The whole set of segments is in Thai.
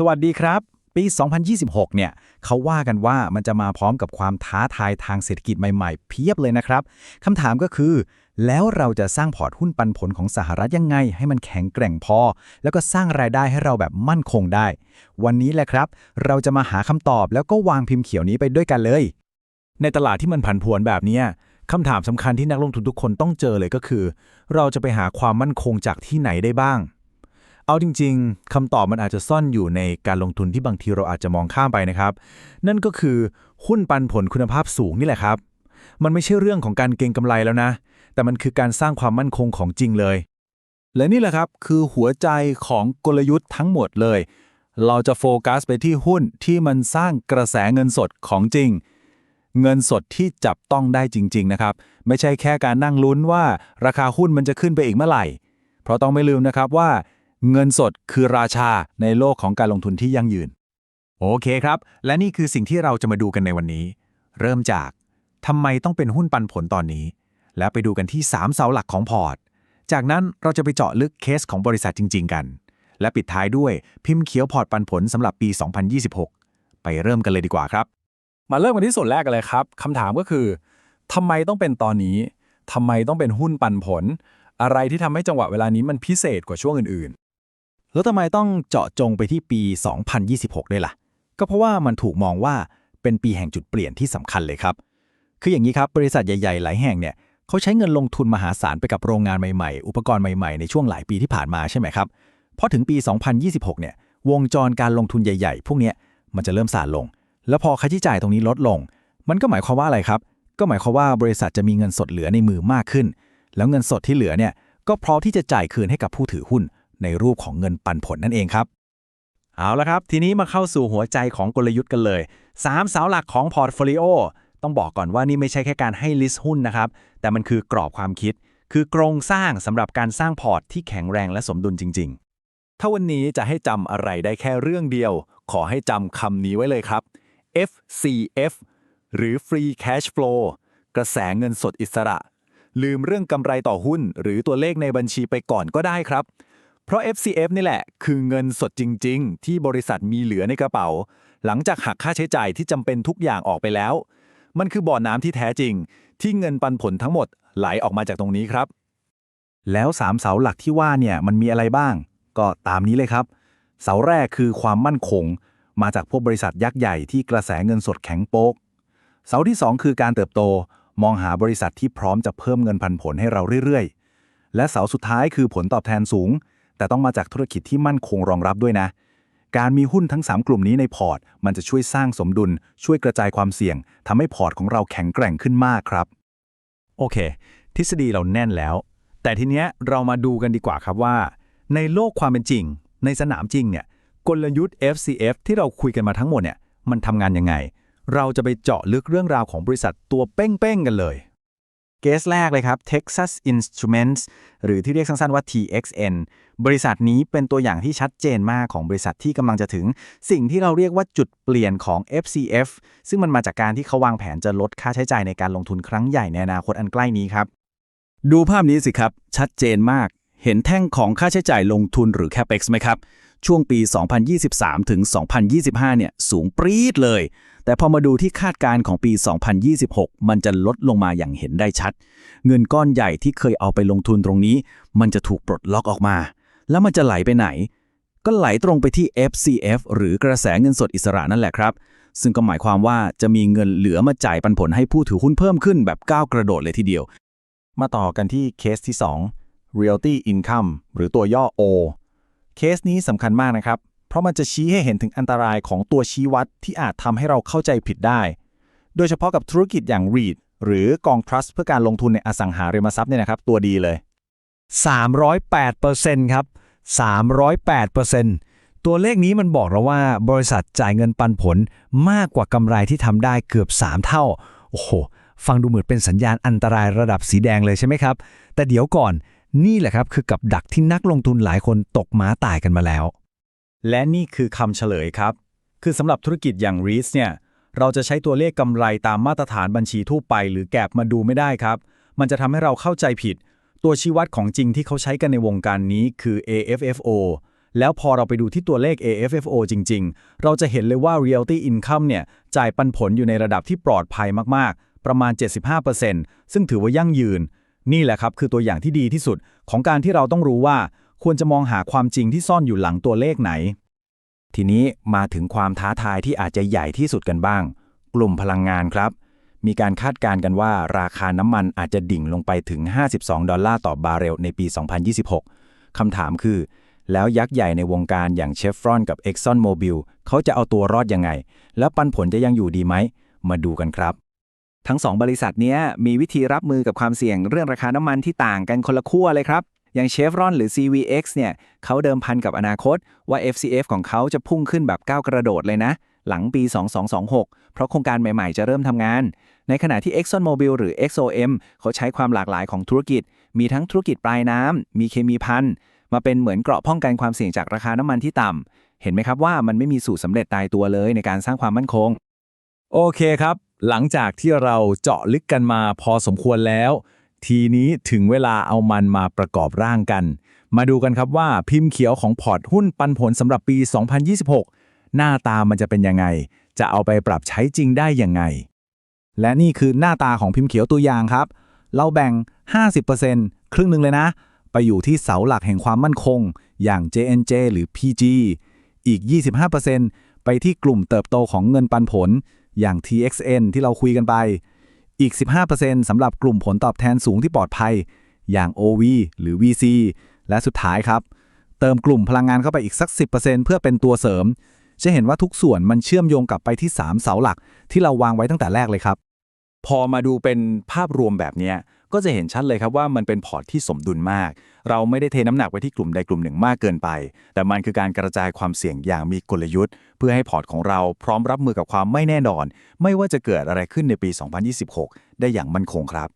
สวัสดีครับ ปี 2026 เนี่ยเขาว่ากันว่ามันจะมาพร้อมกับความท้าทายทางเศรษฐกิจใหม่ๆ เพียบเลยนะครับคำถามก็คือ แล้วเราจะสร้างพอร์ตหุ้นปันผลของสหรัฐยังไง ให้มันแข็งแกร่งพอ แล้วก็สร้างรายได้ให้เราแบบมั่นคงได้ วันนี้แหละครับ เราจะมาหาคำตอบแล้วก็วางพิมพ์เขียวนี้ไปด้วยกันเลย ในตลาดที่มันผันผวนแบบนี้คำถามสำคัญที่นักลงทุนทุกคนต้องเจอเลยก็คือ เราจะไปหาความมั่นคงจากที่ไหนได้บ้าง เอาจริง ๆคำตอบมันอาจจะซ่อนอยู่ในการลงทุนที่บางทีเราอาจจะมองข้ามไปนะครับ นั่นก็คือหุ้นปันผลคุณภาพสูงนี่แหละครับ มันไม่ใช่เรื่องของการเก็งกำไรแล้วนะ แต่มันคือการสร้างความมั่นคงของจริงเลย และนี่แหละครับคือหัวใจของกลยุทธ์ทั้งหมดเลย เราจะโฟกัสไปที่หุ้นที่มันสร้างกระแสเงินสดของจริง เงินสดที่จับต้องได้จริง ๆ นะครับ ไม่ใช่แค่การนั่งลุ้นว่า ราคาหุ้นมันจะขึ้นไปอีกเมื่อไหร่ เพราะต้องไม่ลืมนะครับว่า เงินสดคือราชาในโลกของการลงทุนที่ยั่งยืน โอเคครับ และนี่คือสิ่งที่เราจะมาดูกันในวันนี้ เริ่มจากทำไมต้องเป็นหุ้นปันผลตอนนี้ แล้วไปดูกันที่ 3 เสาหลักของพอร์ต จากนั้นเราจะไปเจาะลึกเคสของบริษัทจริง ๆ กัน และปิดท้ายด้วยพิมพ์เขียวพอร์ตปันผลสำหรับปี 2026 ไปเริ่มกันเลยดีกว่าครับ มาเริ่มกันที่ส่วนแรกกันเลยครับคำถามก็คือทำไมต้องเป็นตอนนี้ทำไมต้องเป็นหุ้นปันผล อะไรที่ทำให้จังหวะเวลานี้มันพิเศษกว่าช่วงอื่น แล้วทำไมต้องเจาะจงไปที่ปี 2026 ด้วยล่ะ ก็เพราะว่ามันถูกมองว่าเป็นปีแห่งจุดเปลี่ยนที่สำคัญเลยครับ คืออย่างนี้ครับ บริษัทใหญ่ๆ หลายแห่งเนี่ยเขาใช้เงินลงทุนมหาศาลไปกับโรงงานใหม่ๆ อุปกรณ์ใหม่ๆ ในช่วงหลายปีที่ผ่านมาใช่ไหมครับ พอถึงปี 2026 เนี่ยวงจรการลงทุนใหญ่ๆ พวกเนี้ยมันจะเริ่มสานลง แล้วพอค่าใช้จ่ายตรงนี้ลดลง มันก็หมายความว่าอะไรครับ ก็หมายความว่าบริษัทจะมีเงินสดเหลือในมือมากขึ้น แล้วเงินสดที่เหลือเนี่ยก็พร้อมที่จะจ่ายคืนให้กับผู้ถือหุ้น ในรูปของเงินปันผลนั่นเองครับ เอาละครับ ทีนี้มาเข้าสู่หัวใจของกลยุทธ์กันเลย 3 เสาหลักของพอร์ตโฟลิโอต้องบอกก่อนว่านี่ไม่ใช่แค่การให้ลิสต์หุ้นนะครับ แต่มันคือกรอบความคิด คือโครงสร้างสำหรับการสร้างพอร์ตที่แข็งแรงและสมดุลจริง ๆ ถ้าวันนี้จะให้จำอะไรได้แค่เรื่องเดียว ขอให้จำคำนี้ไว้เลยครับ FCF หรือ Free Cash Flow กระแสเงินสดอิสระ ลืมเรื่องกำไรต่อหุ้น หรือตัวเลขในบัญชีไปก่อนก็ได้ครับ เพราะ FCF นี่แหละ คือเงินสดจริง ๆ ที่บริษัทมีเหลือในกระเป๋า หลังจากหักค่าใช้จ่ายที่จำเป็นทุกอย่างออกไปแล้ว มันคือบ่อน้ำที่แท้จริง ที่เงินปันผลทั้งหมดไหลออกมาจากตรงนี้ครับ แล้ว3เสาหลักที่ว่าเนี่ยมันมีอะไรบ้าง ก็ตามนี้เลยครับ เสาแรกคือความมั่นคง มาจากพวกบริษัทยักษ์ใหญ่ที่กระแสเงินสดแข็งโป๊ก เสาที่ 2 คือการเติบโต มองหาบริษัทที่พร้อมจะเพิ่มเงินพันผลให้เราเรื่อยๆ และเสาสุดท้ายคือผลตอบแทนสูง แต่ต้องมาจากธุรกิจที่มั่นคงรองรับด้วยนะ การมีหุ้นทั้ง 3 กลุ่มนี้ในพอร์ต มันจะช่วยสร้างสมดุล ช่วยกระจายความเสี่ยงทำให้พอร์ตของเราแข็งแกร่งขึ้นมากครับ โอเค ทฤษฎีเราแน่นแล้ว แต่ทีเนี้ยเรามาดูกันดีกว่าครับว่า ในโลกความเป็นจริง ในสนามจริงเนี่ยกลยุทธ์ FCF ที่เราคุยกันมาทั้งหมดเนี่ยมันทำงานยังไง เราจะไปเจาะลึกเรื่องราวของบริษัทตัวเป้งๆกันเลย เกสแรกเลยครับ Texas Instruments หรือที่เรียกสั้นๆว่า TXN บริษัทนี้เป็นตัวอย่างที่ชัดเจนมากของบริษัทที่กำลังจะถึง สิ่งที่เราเรียกว่าจุดเปลี่ยนของ FCF ซึ่งมันมาจากการที่เขาวางแผนจะลดค่าใช้จ่ายในการลงทุนครั้งใหญ่ในอนาคตอันใกล้นี้ครับ ดูภาพนี้สิครับ ชัดเจนมาก เห็นแท่งของค่าใช้จ่ายลงทุนหรือ CapEx ไหมครับ ช่วงปี 2023 ถึง 2025 เนี่ยสูงปรี๊ดเลย แต่พอมาดูที่คาดการณ์ของปี 2026 มันจะลดลงมาอย่างเห็นได้ชัด เงินก้อนใหญ่ที่เคยเอาไปลงทุนตรงนี้ มันจะถูกปลดล็อกออกมา แล้วมันจะไหลไปไหน ก็ไหลตรงไปที่ FCF หรือกระแสเงินสดอิสระนั่นแหละครับ ซึ่งก็หมายความว่าจะมีเงินเหลือมาจ่ายปันผลให้ผู้ถือหุ้นเพิ่มขึ้นแบบก้าวกระโดดเลยทีเดียว มาต่อกันที่เคสที่ 2 Realty Income หรือตัวย่อ O เคสนี้สำคัญมากนะครับ เพราะมันจะชี้ให้เห็นถึงอันตรายของตัวชี้วัดที่อาจทำให้เราเข้าใจผิดได้ โดยเฉพาะกับธุรกิจอย่าง REIT หรือกองทรัสต์เพื่อการลงทุนในอสังหาริมทรัพย์เนี่ยนะครับตัวดีเลย 308%ครับ 308%ตัวเลขนี้มันบอกเราว่าบริษัทจ่ายเงินปันผลมากกว่ากำไรที่ทำได้เกือบ 3 เท่า โอ้โห ฟังดูเหมือนเป็นสัญญาณอันตรายระดับสีแดงเลยใช่ไหมครับ แต่เดี๋ยวก่อน นี่แหละครับคือกับดักที่นักลงทุนหลายคนตกม้าตายกันมาแล้ว และนี่คือคำเฉลยครับ คือสำหรับธุรกิจอย่าง REITs เนี่ย เราจะใช้ตัวเลขกำไรตามมาตรฐานบัญชีทั่วไป หรือแกบมาดูไม่ได้ครับ มันจะทำให้เราเข้าใจผิด ตัวชี้วัดของจริงที่เขาใช้กันในวงการนี้คือ AFFO แล้วพอเราไปดูที่ตัวเลข AFFO จริง ๆ เราจะเห็นเลยว่า Realty Income เนี่ยจ่ายปันผลอยู่ในระดับที่ปลอดภัยมากๆ ประมาณ 75%ซึ่งถือว่ายั่งยืน นี่แหละครับคือตัวอย่างที่ดีที่สุดของการที่เราต้องรู้ว่า ควรจะมองหาความจริงที่ซ่อนอยู่หลังตัวเลขไหน ทีนี้มาถึงความท้าทายที่อาจจะใหญ่ที่สุดกันบ้าง กลุ่มพลังงานครับ มีการคาดการณ์กันว่าราคาน้ำมันอาจจะดิ่งลงไปถึง 52 ดอลลาร์ต่อบาร์เรลในปี 2026 คำถามคือ แล้วยักษ์ใหญ่ในวงการอย่างเชฟรอนกับ Exxon Mobil เขาจะเอาตัวรอดยังไง แล้วปันผลจะยังอยู่ดีไหม มาดูกันครับ ทั้ง 2 บริษัทนี้มีวิธีรับมือกับความเสี่ยงเรื่องราคาน้ำมันที่ต่างกันคนละขั้วเลยครับ อย่างเชฟรอนหรือ CVX เนี่ยเขาเดิมพันกับอนาคตว่า FCF ของเขาจะพุ่งขึ้นแบบก้าวกระโดดเลยนะ หลังปี 2226 เพราะโครงการใหม่ๆจะเริ่มทำงาน ในขณะที่ Exxon Mobil หรือ XOM เขาใช้ความหลากหลายของธุรกิจ มีทั้งธุรกิจปลายน้ำมีเคมีพันมาเป็นเหมือนเกราะป้องกันความเสี่ยงจากราคาน้ำมันที่ต่ำเห็นไหมครับว่ามันไม่มีสูตรสำเร็จตายตัวเลยในการสร้างความมั่นคง โอเคครับ หลังจากที่เราเจาะลึกกันมาพอสมควรแล้ว ทีนี้ถึงเวลาเอามันมาประกอบร่างกัน มาดูกันครับว่าพิมพ์เขียวของพอร์ตหุ้นปันผลสำหรับปี 2026 หน้าตามันจะเป็นยังไง จะเอาไปปรับใช้จริงได้ยังไง และนี่คือหน้าตาของพิมพ์เขียวตัวอย่างครับ เราแบ่ง 50%ครึ่งหนึ่งเลยนะ ไปอยู่ที่เสาหลักแห่งความมั่นคง อย่าง JNJ หรือ PG อีก 25%ไปที่กลุ่มเติบโตของเงินปันผล อย่าง TXN ที่เราคุยกันไป อีก 15%สำหรับกลุ่มผลตอบแทนสูงที่ปลอดภัย อย่าง OV หรือ VC และสุดท้ายครับ เติมกลุ่มพลังงานเข้าไปอีกสัก 10%เพื่อเป็นตัวเสริม จะเห็นว่าทุกส่วนมันเชื่อมโยงกลับไปที่ 3 เสาหลัก ที่เราวางไว้ตั้งแต่แรกเลยครับ พอมาดูเป็นภาพรวมแบบเนี้ย ก็จะเห็นชัดเลยครับว่ามันเป็นพอร์ตที่สมดุลมาก เราไม่ได้เทน้ำหนักไปที่กลุ่มใดกลุ่มหนึ่งมากเกินไป แต่มันคือการกระจายความเสี่ยงอย่างมีกลยุทธ์ เพื่อให้พอร์ตของเราพร้อมรับมือกับความไม่แน่นอน ไม่ว่าจะเกิดอะไรขึ้นในปี 2026 ได้อย่างมั่นคงครับ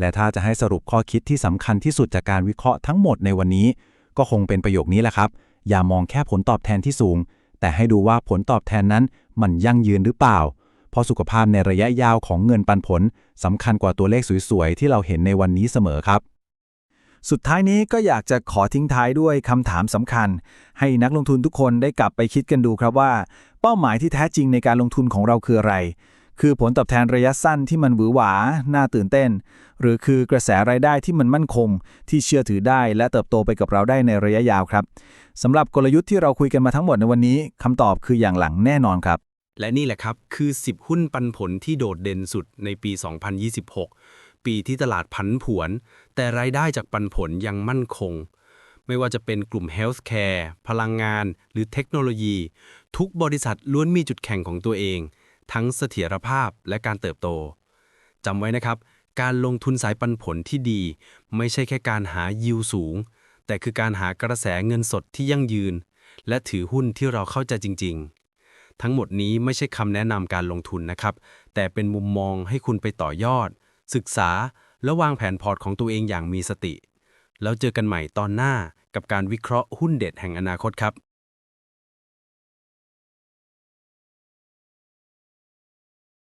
และถ้าจะให้สรุปข้อคิดที่สำคัญที่สุดจากการวิเคราะห์ทั้งหมดในวันนี้ ก็คงเป็นประโยคนี้แหละครับ อย่ามองแค่ผลตอบแทนที่สูง แต่ให้ดูว่าผลตอบแทนนั้นมันยั่งยืนหรือเปล่า ราะสุขภาพในระยะยาวของเงินปันผลสำคัญกว่าตัวเลขสวยๆ ที่เราเห็นในวันนี้เสมอครับ สุดท้ายนี้ก็อยากจะขอทิ้งท้ายด้วยคำถามสำคัญ ให้นักลงทุนทุกคนได้กลับไปคิดกันดูครับว่า เป้าหมายที่แท้จริงในการลงทุนของเราคืออะไร คือผลตอบแทนระยะสั้นที่มันหวือหวา น่าตื่นเต้น หรือคือกระแสรายได้ที่มันมั่นคง ที่เชื่อถือได้ และเติบโตไปกับเราได้ในระยะยาวครับสำหรับกลยุทธ์ที่เราคุยกันมาทั้งหมดในวันนี้คำตอบคืออย่างหลังแน่นอนครับ และนี่แหละครับ คือ 10 หุ้นปันผลที่โดดเด่นสุดในปี 2026 ปีที่ตลาดผันผวน แต่รายได้จากปันผลยังมั่นคง ไม่ว่าจะเป็นกลุ่ม Healthcare พลังงาน หรือเทคโนโลยี ทุกบริษัทล้วนมีจุดแข่งของตัวเอง ทั้งเสถียรภาพและการเติบโตจำไว้นะครับ การลงทุนสายปันผลที่ดี ไม่ใช่แค่การหายิวสูง แต่คือการหากระแสเงินสดที่ยั่งยืน และถือหุ้นที่เราเข้าใจจริง ๆ ทั้งหมดนี้ไม่ใช่คำแนะนำการลงทุนนะครับ แต่เป็นมุมมองให้คุณไปต่อยอด ศึกษา และวางแผนพอร์ตของตัวเองอย่างมีสติ แล้วเจอกันใหม่ตอนหน้ากับการวิเคราะห์หุ้นเด็ดแห่งอนาคตครับ